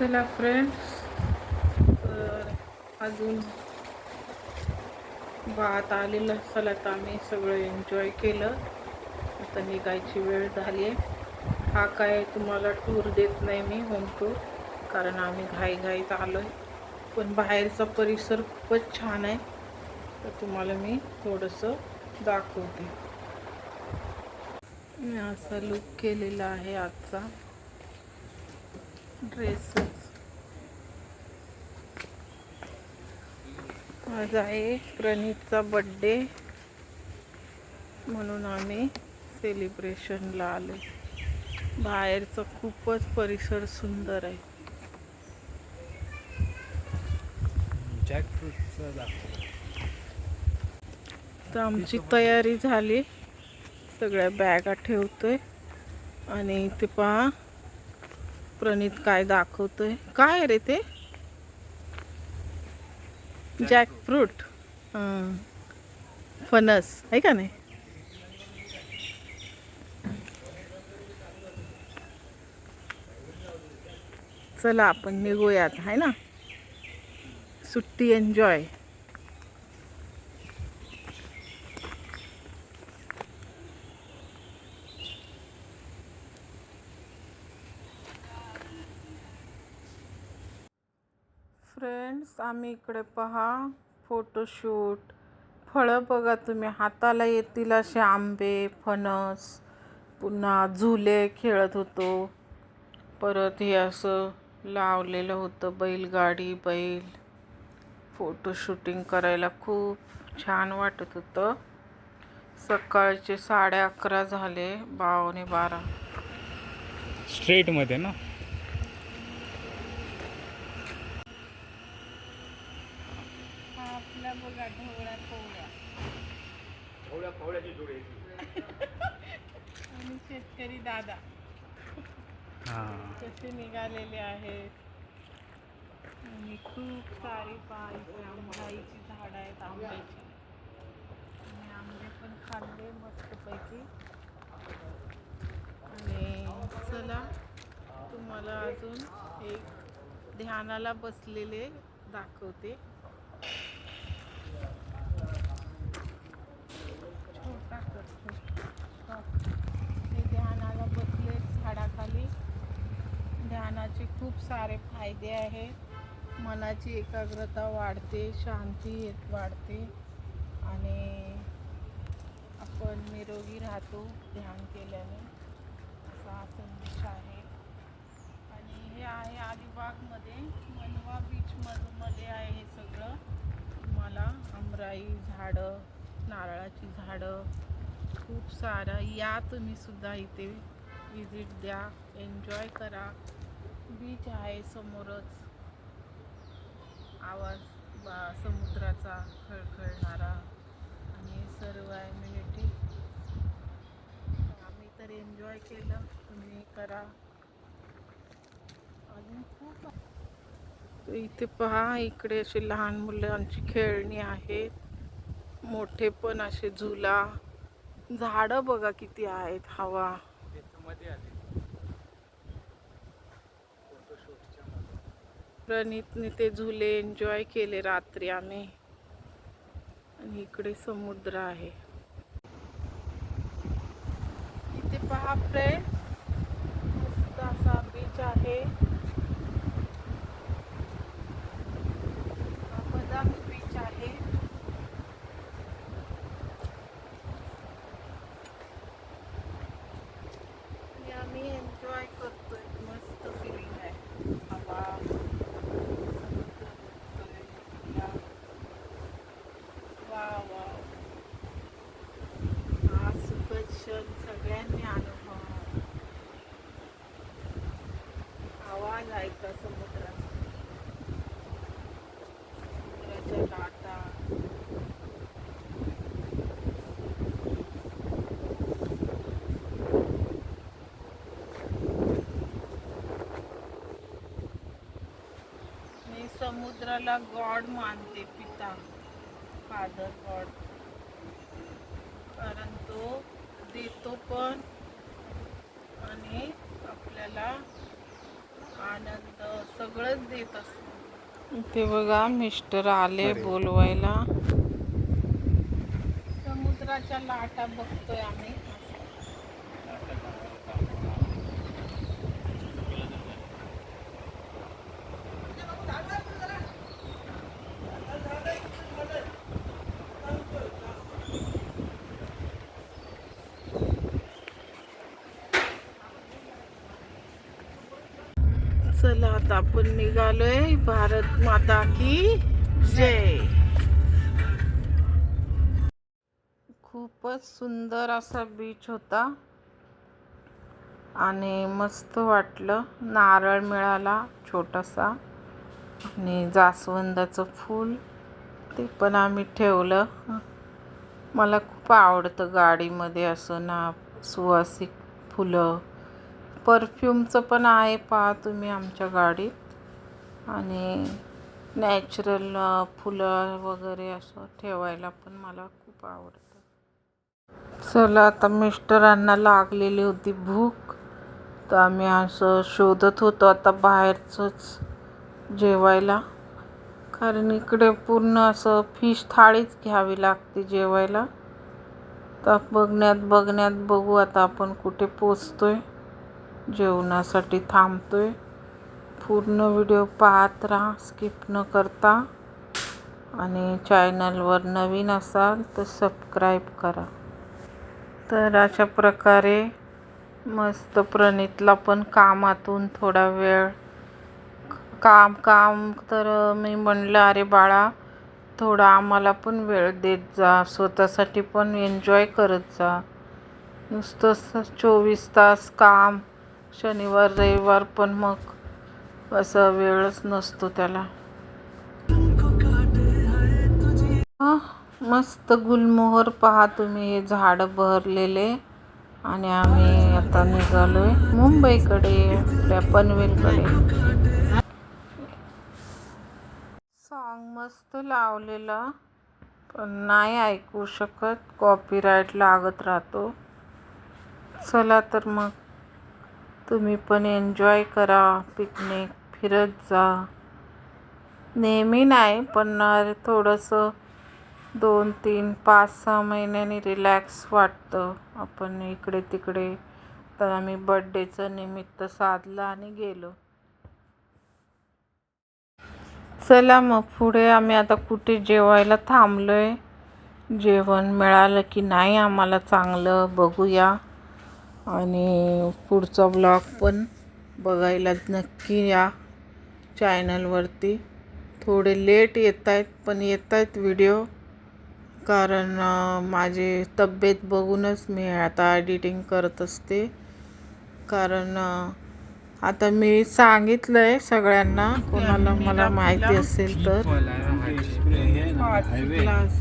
चला फ्रेंड्स तर अजून बात आलेलं चला तर आम्ही सगळं एन्जॉय केलं. आता निघायची वेळ झाली आहे. हा काय तुम्हाला टूर देत नाही मी होम टूर कारण आम्ही घाईघाईत आलो आहे पण बाहेरचा परिसर खूपच छान आहे. तर तुम्हाला मी थोडंसं दाखवते. मी असा लुक केलेला आहे आजचा. ड्रेस आज आहे प्रणीतचा बड्डे म्हणून आम्ही सेलिब्रेशनला आलो. बाहेरचा खूपच परिसर सुंदर आहे. तर आमची तयारी झाली. सगळ्या बॅगा ठेवतोय. आणि ते पहा प्रणित काय दाखवतोय. काय रे ते? जॅकफ्रूट फणस आहे का नाही? चला आपण निघूयात आहे ना? सुट्टी एन्जॉय फ्रेंड्स आम्ही इकडे पहा फोटोशूट फळं बघा तुम्ही हाताला येतील असे आंबे फणस पुन्हा झुले खेळत होतो. परत हे असं लावलेलं होतं बैलगाडी बैल. फोटो शूटिंग करायला खूप छान वाटत होतं. सकाळचे साडे अकरा झाले बावने बारा. स्ट्रेटमध्ये ना? आपल्या बघा ढोळ्या पोळ्या आणि शेतकरी दादा. हां. कसे निघालेले आहेत. आणि खूप सारी पायी आंब्याची झाड आहेत आंब्याची. आणि आंबे पण खाल्ले मस्तपैकी. आणि चला तुम्हाला अजून एक ध्यानाला बसलेले दाखवते. छोटा करतो ध्यानाला बसले झाडाखाली. ध्यानाचे खूप सारे फायदे आहेत मनाची एकाग्रता वाढते शांती येत वाढते. आणि आपण निरोगी राहतो ध्यान केल्याने. असा संदेश आहे. आणि हे आहे अलिबागमध्ये. मनवा बीच मध्ये आहे हे सगळं. तुम्हाला अमराई झाडं नारळाची झाडं खूप सारं. या तुम्ही सुद्धा इथे विजिट द्या. एन्जॉय करा. बीच आहे समोरच. आवाज बा समुद्राचा खळखळणारा. आणि सर्व ॲम्युनिटी आम्ही तर एन्जॉय केलं. तुम्ही करा. अजून खूप इथे पहा इकडे अशी लहान मुलांची खेळणी आहेत. मोठे पण असे झुला. झाडं बघा किती आहेत हवा. प्रणितने ते झुले एन्जॉय केले रात्री आम्ही. आणि इकडे समुद्र आहे. इथे पहा फ्रेंड मस्त असा बीच आहे हा बदाम बीच आहे आणि आम्ही एन्जॉय करतोय मस्त फिलिंग आहे हवा समुद्र बघतोय. वा वा हा सुखद क्षण सगळ्यांनी अनुभव आवाज ऐका समुद्राचा. समुद्राच्या लाटा. मी समुद्राला गॉड मानते पिता. Father god. कारण तो देतो पण आणि आपल्याला आनंद सगळंच देत असत. ते बघा मिस्टर आले बोलवायला. समुद्राच्या लाटा बघतोय आम्ही. चला आता आपण निघालोय भारत माता की जय. खूपच सुंदर असा बीच होता. आणि मस्त वाटलं. नारळ मिळाला छोटासा. आणि जास्वंदाचं फूल. ते पण आम्ही ठेवलं. मला खूप आवडतं गाडीमध्ये असं ना सुवासिक फुलं. परफ्यूमचं पण आहे पहा तुम्ही आमच्या गाडीत. आणि नॅचरल फुलं वगैरे असं ठेवायला पण मला खूप आवडतं. चला आता मिस्टरांना लागलेली होती भूक. तर आम्ही असं शोधत होतो आता बाहेरचंच जेवायला. कारण इकडे पूर्ण असं फिश थाळीच घ्यावी लागते जेवायला. तर बघण्यात बघण्यात बघू आता आपण कुठे पोचतो आहे जेवणासाठी थांबतो आहे पूर्ण व्हिडिओ पाहत राहा स्किप न करता. आणि चॅनलवर नवीन असाल तर सबस्क्राईब करा. तर अशा प्रकारे मस्त प्रणितला पण कामातून थोडा वेळ काम काम तर मी म्हणलं अरे बाळा थोडा आम्हाला पण वेळ देत जा. स्वतःसाठी पण एन्जॉय करत जा. नुसतं चोवीस तास काम शनिवार रविवार पण मग असा वेळच नसतो त्याला. मस्त गुलमोहर पहा तुम्ही हे झाडं बहरलेले आणि आम्ही आता निघालोय मुंबईकडे आपल्या पनवेलकडे. सॉन्ग मस्त लावलेलं पण नाही ऐकू शकत कॉपीराईट लागत राहतो. चला तर मग. तुम्ही पण एन्जॉय करा पिकनिक फिरत जा. नेहमी नाही पण थोडंसं. दोन तीन पाच सहा महिन्यांनी रिलॅक्स वाटतं. आपण इकडे तिकडे तर आम्ही बड्डेचं निमित्त साधलं आणि गेलो. चला मग पुढे आम्ही आता कुठे जेवायला थांबलो आहे जेवण मिळालं की नाही आम्हाला चांगलं? बघूया. आणि पुढचा ब्लॉग पण बघायला नक्की या चॅनलवरती थोडे लेट येत आहेत पण येत आहेत व्हिडिओ कारण माझी तब्येत बघूनच मी आता एडिटिंग करत असते. कारण आता मी सांगितलं आहे सगळ्यांना कोणाला मला माहिती असेल तर. ग्लास